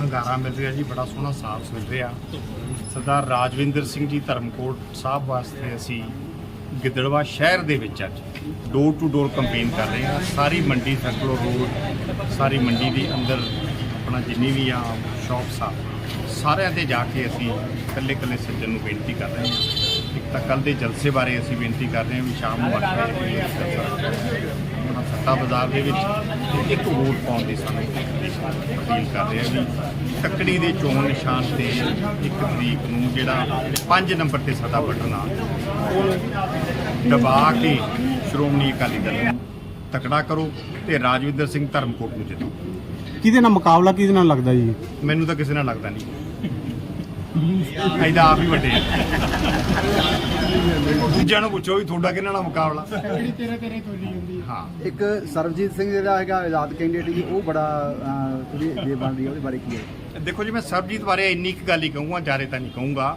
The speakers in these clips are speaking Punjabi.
ਹੰਗਾਰਾ ਮਿਲ ਰਿਹਾ ਜੀ, ਬੜਾ ਸੋਹਣਾ ਸਾਥ ਮਿਲ ਰਿਹਾ। ਸਰਦਾਰ ਰਾਜਵਿੰਦਰ ਸਿੰਘ ਜੀ ਧਰਮਕੋਟ ਸਾਹਿਬ ਵਾਸਤੇ ਅਸੀਂ ਗਿੱਦੜਵਾ ਸ਼ਹਿਰ ਦੇ ਵਿੱਚ ਅੱਜ ਡੋਰ ਟੂ ਡੋਰ ਕੰਪੇਨ ਕਰ ਰਹੇ ਹਾਂ। ਸਾਰੀ ਮੰਡੀ ਸਰਕਲੋ ਰੋਡ ਸਾਰੀ ਮੰਡੀ ਦੇ ਅੰਦਰ ਆਪਣਾ ਜਿੰਨੀ ਵੀ ਆ ਸ਼ਾਪਸ ਆ, ਸਾਰਿਆਂ ਤੇ ਜਾ ਕੇ ਅਸੀਂ ਇਕੱਲੇ ਇਕੱਲੇ ਸੱਜਣ ਨੂੰ ਬੇਨਤੀ ਕਰ ਰਹੇ ਹਾਂ। ਇੱਕ ਤਾਂ ਕੱਲ ਦੇ ਜਲਸੇ ਬਾਰੇ ਅਸੀਂ ਬੇਨਤੀ ਕਰ ਰਹੇ ਹਾਂ ਵੀ ਸ਼ਾਮ ਨੂੰ 8 ਵਜੇ ਸੱਤਾ ਬਾਜ਼ਾਰ ਦੇ ਵਿੱਚ ਇੱਕ ਵੋਟ ਪਾਉਣ ਦੀ ਸਾਨੂੰ ਅਪੀਲ ਕਰ ਰਹੇ ਹਾਂ ਵੀ ਤੱਕੜੀ ਦੇ ਚੋਣ ਨਿਸ਼ਾਨ ਤੇ ਇੱਕ ਤਰੀਕ ਨੂੰ ਜਿਹੜਾ 5 ਨੰਬਰ ਤੇ ਸਾਡਾ ਬਟਨ ਆ ਉਹਨੂੰ ਦਬਾ ਕੇ ਸ਼੍ਰੋਮਣੀ ਅਕਾਲੀ ਦਲ ਨੂੰ ਤਕੜਾ ਕਰੋ ਤੇ ਰਾਜਵਿੰਦਰ ਸਿੰਘ ਧਰਮਕੋਟ ਨੂੰ ਜਿਤਾਓ ਕਿਹਦੇ ਨਾਲ ਮੁਕਾਬਲਾ ਕਿਹਦੇ ਨਾਲ ਲੱਗਦਾ ਜੀ? ਮੈਨੂੰ ਤਾਂ ਕਿਸੇ ਨਾਲ ਲੱਗਦਾ ਨਹੀਂ। ਐਦਾ ਆਪ ਹੀ ਵੱਡੇ ਆ। ਦੂਜਿਆਂ ਨੂੰ ਪੁੱਛੋ ਵੀ ਤੁਹਾਡਾ ਕਿਹਨਾਂ ਨਾਲ ਮੁਕਾਬਲਾ? ਹਾਂ। ਇੱਕ ਸਰਬਜੀਤ ਸਿੰਘ ਜਿਹੜਾ ਹੈਗਾ ਆਜ਼ਾਦ ਕੈਂਡੀਡੇਟ ਜੀ ਉਹ ਬੜਾ ਥੋੜੀ ਜੇ ਬਣ ਰਹੀ ਹੈ ਉਹਦੇ ਬਾਰੇ ਕੀ ਹੈ? ਦੇਖੋ ਜੀ ਮੈਂ ਸਰਬਜੀਤ ਬਾਰੇ ਇੰਨੀ ਕੁ ਗੱਲ ਹੀ ਕਹੂੰਗਾ ਜਾਰੇ ਤਾਂ ਨਹੀਂ ਕਹੂੰਗਾ।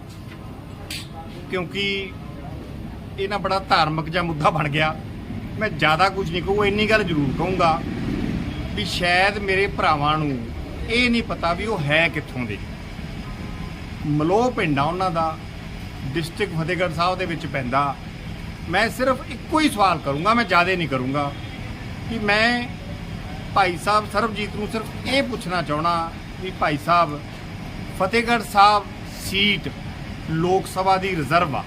ਕਿਉਂਕਿ ਇਹ ਨਾ ਬੜਾ ਧਾਰਮਿਕ ਜਿਹਾ ਮੁੱਦਾ ਬਣ ਗਿਆ। ਮੈਂ ਜ਼ਿਆਦਾ ਕੁਝ ਨਹੀਂ ਕਹੂੰ ਇੰਨੀ ਗੱਲ ਜ਼ਰੂਰ ਕਹੂੰਗਾ ਵੀ ਸ਼ਾਇਦ ਮੇਰੇ ਭਰਾਵਾਂ ਨੂੰ ਇਹ ਨਹੀਂ ਪਤਾ ਵੀ ਉਹ ਹੈ ਕਿੱਥੋਂ ਦੇ। ਮਲੋਹ ਪਿੰਡ ਆ ਉਹਨਾਂ ਦਾ ਡਿਸਟ੍ਰਿਕਟ ਫਤਿਹਗੜ੍ਹ ਸਾਹਿਬ ਦੇ ਵਿੱਚ ਪੈਂਦਾ। ਮੈਂ ਸਿਰਫ ਇੱਕੋ ਹੀ ਸਵਾਲ ਕਰੂੰਗਾ, ਮੈਂ ਜ਼ਿਆਦਾ ਨਹੀਂ ਕਰੂੰਗਾ ਕਿ ਮੈਂ ਭਾਈ ਸਾਹਿਬ ਸਰਬਜੀਤ ਨੂੰ ਸਿਰਫ ਇਹ ਪੁੱਛਣਾ ਚਾਹਣਾ ਵੀ ਭਾਈ ਸਾਹਿਬ, ਫਤਿਹਗੜ੍ਹ ਸਾਹਿਬ ਸੀਟ ਲੋਕ ਸਭਾ ਦੀ ਰਿਜ਼ਰਵ ਆ।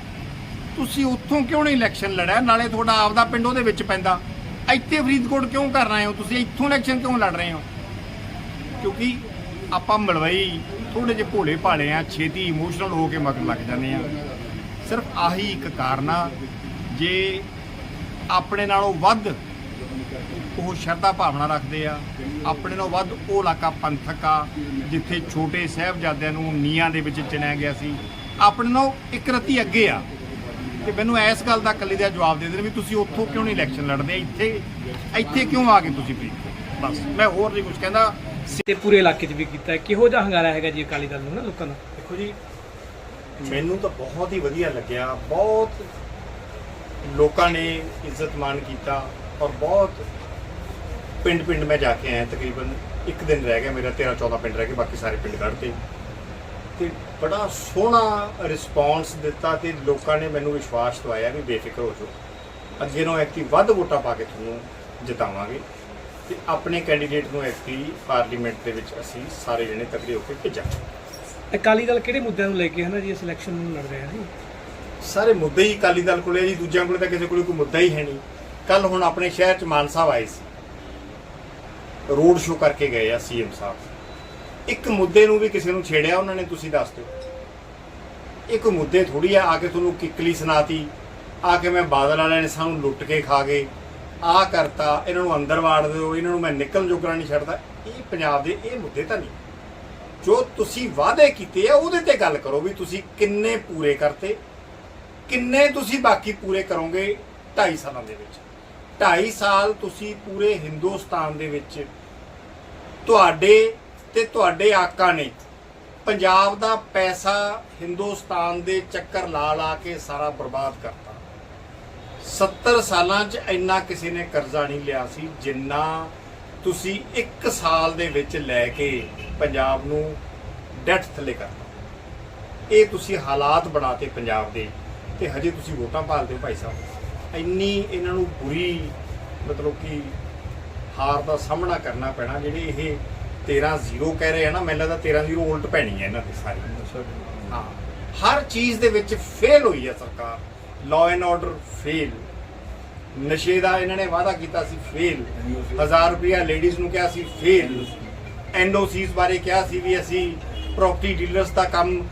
ਤੁਸੀਂ ਉੱਥੋਂ ਕਿਉਂ ਨਹੀਂ ਇਲੈਕਸ਼ਨ ਲੜਿਆ? ਨਾਲੇ ਤੁਹਾਡਾ ਆਪਦਾ ਪਿੰਡ ਉਹਦੇ ਵਿੱਚ ਪੈਂਦਾ। ਇੱਥੇ ਫਰੀਦਕੋਟ ਕਿਉਂ ਕਰ ਰਹੇ ਹੋ? ਤੁਸੀਂ ਇੱਥੋਂ ਇਲੈਕਸ਼ਨ ਕਿਉਂ ਲੜ ਰਹੇ ਹੋ? ਕਿਉਂਕਿ ਆਪਾਂ ਮਲਵਈ ਥੋੜੇ ਜਿਹੇ ਭੋਲੇ ਭਾਲੇ ਆ, ਛੇਤੀ ਇਮੋਸ਼ਨਲ ਹੋ ਕੇ ਮਗਰ ਲੱਗ ਜਾਂਦੇ ਆ। ਸਿਰਫ ਆਹੀ ਇੱਕ ਕਾਰਨ ਆ ਜੇ ਆਪਣੇ ਨਾਲੋਂ ਵੱਧ ਉਹ ਸ਼ਰਧਾ ਭਾਵਨਾ ਰੱਖਦੇ ਆ ਆਪਣੇ ਨਾਲੋਂ ਵੱਧ ਉਹ ਇਲਾਕਾ ਪੰਥਕ ਆ ਜਿੱਥੇ ਛੋਟੇ ਸਾਹਿਬਜ਼ਾਦਿਆਂ ਨੂੰ ਨੀਹਾਂ ਦੇ ਵਿੱਚ ਚਿਣਿਆ ਗਿਆ ਸੀ ਆਪਣੇ ਨਾਲੋਂ ਇੱਕ ਰਤੀ ਅੱਗੇ ਆ। ਤੇ ਮੈਨੂੰ ਇਸ ਗੱਲ ਦਾ ਕੱਲੀ ਦਾ ਜਵਾਬ ਦੇ ਦੇਣ ਵੀ ਤੁਸੀਂ ਉੱਥੋਂ ਕਿਉਂ ਨਹੀਂ ਇਲੈਕਸ਼ਨ ਲੜਦੇ? ਇੱਥੇ ਇੱਥੇ ਕਿਉਂ ਆ ਕੇ ਤੁਸੀਂ ਫਰੀਦਕੋਟ ਬਸ ਮੈਂ ਹੋਰ ਨਹੀਂ ਕੁਝ ਕਹਿੰਦਾ। ਤੇ ਪੂਰੇ ਇਲਾਕੇ 'ਚ ਵੀ ਕੀਤਾ ਕਿਹੋ ਜਿਹਾ ਹੰਗਾਰਾ ਹੈਗਾ ਜੀ ਅਕਾਲੀ ਦਲ ਨੂੰ ਨਾ ਲੋਕਾਂ ਦਾ? ਦੇਖੋ ਜੀ ਮੈਨੂੰ ਤਾਂ ਬਹੁਤ ਹੀ ਵਧੀਆ ਲੱਗਿਆ। ਬਹੁਤ ਲੋਕਾਂ ਨੇ ਇੱਜ਼ਤ ਮਾਣ ਕੀਤਾ ਔਰ ਬਹੁਤ ਪਿੰਡ ਪਿੰਡ ਮੈਂ ਜਾ ਕੇ ਆਇਆ ਤਕਰੀਬਨ। ਇੱਕ ਦਿਨ ਰਹਿ ਗਿਆ ਮੇਰਾ 13 14 ਪਿੰਡ ਰਹਿ ਗਏ, ਬਾਕੀ ਸਾਰੇ ਪਿੰਡ ਕੱਢਤੇ ਤੇ। ਬੜਾ ਸੋਹਣਾ ਰਿਸਪੌਂਸ ਦਿੱਤਾ ਤੇ ਲੋਕਾਂ ਨੇ ਮੈਨੂੰ ਵਿਸ਼ਵਾਸ ਦਵਾਇਆ ਵੀ ਬੇਫਿਕਰ ਹੋ ਜਾਓ। ਅੱਗੇ ਨੂੰ ਐਕਟੀ ਵੱਧ ਵੋਟਾਂ ਪਾ ਕੇ ਤੁਹਾਨੂੰ ਜਿਤਾਵਾਂਗੇ। ਤੇ ਆਪਣੇ ਕੈਂਡੀਡੇਟ ਨੂੰ ਐਕਟੀ ਪਾਰਲੀਮੈਂਟ ਦੇ ਵਿੱਚ ਅਸੀਂ ਸਾਰੇ ਜਣੇ ਤਕੜੇ ਹੋ ਕੇ ਭੇਜਾਂਗੇ। ਅਕਾਲੀ ਦਲ ਕਿਹੜੇ ਮੁੱਦਿਆਂ ਨੂੰ ਲੈ ਕੇ ਹੈ ਜੀ ਇਸ ਇਲੈਕਸ਼ਨ ਨੂੰ ਲੜ ਰਿਹਾ ਜੀ? ਸਾਰੇ ਮੁੱਦੇ ਹੀ ਅਕਾਲੀ ਦਲ ਕੋਲੇ ਜੀ, ਦੂਜਿਆਂ ਕੋਲੇ ਤਾਂ ਕਿਸੇ ਕੋਲੇ ਕੋਈ ਮੁੱਦਾ ਹੀ ਹੈ ਨਹੀਂ। ਕੱਲ ਹੁਣ ਆਪਣੇ ਸ਼ਹਿਰ ਚ ਮਾਨ ਸਾਹਿਬ ਆਏ ਸੀ। ਰੋਡ ਸ਼ੋਅ ਕਰਕੇ ਗਏ ਆ ਸੀਐਮ ਸਾਹਿਬ। ਇੱਕ ਮੁੱਦੇ ਨੂੰ ਵੀ ਕਿਸੇ ਨੂੰ ਛੇੜਿਆ ਉਹਨਾਂ ਨੇ, ਤੁਸੀਂ ਦੱਸ ਦਿਓ। ਇੱਕ ਮੁੱਦੇ ਥੋੜੀ ਆ ਆ ਕੇ ਤੁਹਾਨੂੰ ਕਿੱਕਲੀ ਸੁਣਾਤੀ, ਆ ਕੇ ਮੈਂ ਬਾਦਲ ਵਾਲਿਆਂ ਨੇ ਸਾਨੂੰ ਲੁੱਟ ਕੇ ਖਾ ਗਏ, ਆ ਕਰਤਾ, ਇਹਨਾਂ ਨੂੰ ਅੰਦਰ ਵਾੜ ਦਿਓ, ਇਹਨਾਂ ਨੂੰ ਮੈਂ ਨਿਕਲ ਜੋਗਰਾ ਨਹੀਂ ਛੱਡਦਾ। ਇਹ ਪੰਜਾਬ ਦੇ, ਇਹ ਮੁੱਦੇ ਤਾਂ ਨਹੀਂ। ਜੋ ਤੁਸੀਂ ਵਾਅਦੇ ਕੀਤੇ ਆ, ਉਹਦੇ ਤੇ ਗੱਲ ਕਰੋ ਵੀ ਤੁਸੀਂ ਕਿੰਨੇ ਪੂਰੇ ਕਰਤੇ। ਕਿੰਨੇ ਤੁਸੀਂ ਬਾਕੀ ਪੂਰੇ ਕਰੋਗੇ 2.5 ਸਾਲਾਂ ਦੇ ਵਿੱਚ? 2.5 ਸਾਲ ਤੁਸੀਂ ਪੂਰੇ ਹਿੰਦੁਸਤਾਨ ਦੇ ਵਿੱਚ। ਤੁਹਾਡੇ ਤੇ ਤੁਹਾਡੇ ਆਕਾ ਨੇ ਪੰਜਾਬ ਦਾ ਪੈਸਾ ਹਿੰਦੁਸਤਾਨ ਦੇ ਚੱਕਰ ਲਾ ਲਾ ਕੇ ਸਾਰਾ ਬਰਬਾਦ ਕਰਤਾ। 70 ਸਾਲਾਂ 'ਚ ਇੰਨਾ ਕਿਸੇ ਨੇ ਕਰਜ਼ਾ ਨਹੀਂ ਲਿਆ ਸੀ, ਜਿੰਨਾ ਤੁਸੀਂ 1 ਸਾਲ ਦੇ ਵਿੱਚ ਲੈ ਕੇ ਪੰਜਾਬ ਨੂੰ ਡੈਟ ਥੱਲੇ ਕਰਤਾ ਇਹ ਤੁਸੀਂ ਹਾਲਾਤ ਬਣਾਤੇ ਪੰਜਾਬ ਦੇ ਤੇ ਹਜੇ ਤੁਸੀਂ ਵੋਟਾਂ ਭਾਲਦੇ ਹੋ ਭਾਈ ਸਾਹਿਬ। ਇੰਨੀ ਇਹਨਾਂ ਨੂੰ ਬੁਰੀ ਮਤਲਬ ਕਿ ਹਾਰ ਦਾ ਸਾਹਮਣਾ ਕਰਨਾ ਪੈਣਾ ਜਿਹੜੇ ਇਹ 13-0 ਕਹਿ ਰਹੇ ਆ ਨਾ ਮੈਨੂੰ ਲੱਗਦਾ 13-0 ਉਲਟ ਪੈਣੀ ਹੈ ਇਹਨਾਂ ਦੀ ਸਾਰੀ। ਹਾਂ ਹਰ ਚੀਜ਼ ਦੇ ਵਿੱਚ ਫੇਲ ਹੋਈ ਹੈ ਸਰਕਾਰ। ਲਾਅ ਐਂਡ ਆਰਡਰ ਫੇਲ ਨਸ਼ੇ ਦਾ ਇਹਨਾਂ ਨੇ ਵਾਅਦਾ ਕੀਤਾ ਸੀ ਫੇਲ 1000 ਰੁਪਇਆ ਲੇਡੀਜ਼ ਨੂੰ ਕਿਹਾ ਸੀ ਫੇਲ ਐਨਓਸੀਸ ਬਾਰੇ ਕਿਹਾ ਸੀ ਵੀ ਅਸੀਂ ਪ੍ਰਾਪਰਟੀ ਡੀਲਰਸ ਦਾ ਕੰਮ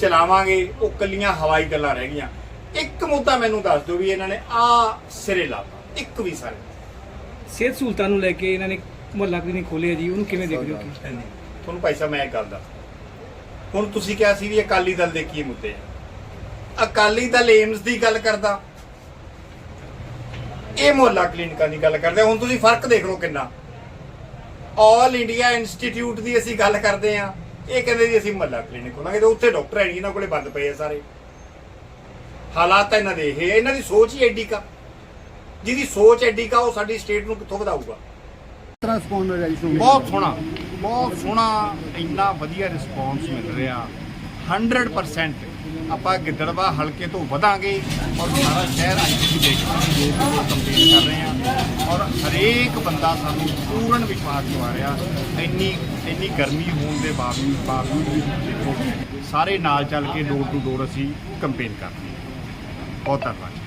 ਚਲਾਵਾਂਗੇ ਉਹ ਕੱਲੀਆਂ ਹਵਾਈ ਗੱਲਾਂ ਰਹਿ ਗਈਆਂ। ਇੱਕ ਮੁੱਦਾ ਮੈਨੂੰ ਦੱਸ ਦਿਓ ਵੀ ਇਹਨਾਂ ਨੇ ਆ ਸਿਰੇ ਲਾਤਾ ਇੱਕ ਵੀ ਸਾਰੇ ਸਿਹਤ ਸਹੂਲਤਾਂ ਨੂੰ ਲੈ ਕੇ ਇਹਨਾਂ ਨੇ ਮੁਹੱਲਾ ਕਲੀਨਿਕ ਖੋਲਿਆ ਜੀ ਉਹਨੂੰ ਕਿਵੇਂ ਦੇਖਦੇ ਹੋ ਕੀ ਤੁਹਾਨੂੰ ਭਾਈ ਸਾਹਿਬ ਮੈਂ ਇੱਕ ਗੱਲ ਦੱਸ ਹੁਣ ਤੁਸੀਂ ਕਿਹਾ ਸੀ ਵੀ ਅਕਾਲੀ ਦਲ ਦੇ ਕੀ ਮੁੱਦੇ ਆ? ਅਕਾਲੀ ਦਲ ਏਮਸ ਦੀ ਗੱਲ ਕਰਦਾ। ਇਹ ਮੁਹੱਲਾ ਕਲੀਨਿਕਾਂ ਦੀ ਗੱਲ ਕਰਦੇ। ਹੁਣ ਤੁਸੀਂ ਫ਼ਰਕ ਦੇਖ ਲਓ ਕਿੰਨਾ। ਆਲ ਇੰਡੀਆ ਇੰਸਟੀਚਿਊਟ ਦੀ ਅਸੀਂ ਗੱਲ ਕਰਦੇ ਆ। ਇਹ ਕਹਿੰਦੇ ਜੀ ਅਸੀਂ ਮੁਹੱਲਾ ਕਲੀਨਿਕ ਖੋਲਾਂਗੇ ਤੇ ਉੱਥੇ ਡਾਕਟਰ ਹੈ ਨਹੀਂ ਇਹਨਾਂ ਕੋਲੇ ਬੰਦ ਪਏ ਆ ਸਾਰੇ। ਹਾਲਾਤ ਇਹਨਾਂ ਦੇ ਇਹ ਇਹਨਾਂ ਦੀ ਸੋਚ ਹੀ ਐਡੀ ਕਾ। ਜਿਹਦੀ ਸੋਚ ਐਡੀ ਕਾ ਉਹ ਸਾਡੀ ਸਟੇਟ ਨੂੰ ਕਿੱਥੋਂ ਵਧਾਊਗਾ। ਤਰ੍ਹਾਂ? ਬਹੁਤ ਸੋਹਣਾ ਬਹੁਤ ਸੋਹਣਾ ਇੰਨਾ ਵਧੀਆ ਰਿਸਪੌਂਸ ਮਿਲ ਰਿਹਾ। 100% ਆਪਾਂ ਗਿੱਦੜਵਾ ਹਲਕੇ ਤੋਂ ਵਧਾਂਗੇ ਔਰ ਸਾਰਾ ਸ਼ਹਿਰ ਅੱਜ ਤੁਸੀਂ ਦੇਖ ਸਕਦੇ ਹੋ ਜੋ ਕੰਪੇਨ ਕਰ ਰਹੇ ਹਾਂ ਔਰ ਹਰੇਕ ਬੰਦਾ ਸਾਨੂੰ ਪੂਰਨ ਵਿਸ਼ਵਾਸ ਦਿਵਾ ਰਿਹਾ, ਇੰਨੀ ਇੰਨੀ ਗਰਮੀ ਹੋਣ ਦੇ ਬਾਵਜੂਦ ਬਾਵਜੂਦ ਵੀ ਦੇਖੋ, ਸਾਰੇ ਨਾਲ ਚੱਲ ਕੇ ਡੋਰ ਟੂ ਡੋਰ ਅਸੀਂ ਕੰਪੇਨ ਕਰਦੇ ਹਾਂ। ਬਹੁਤ ਧੰਨਵਾਦ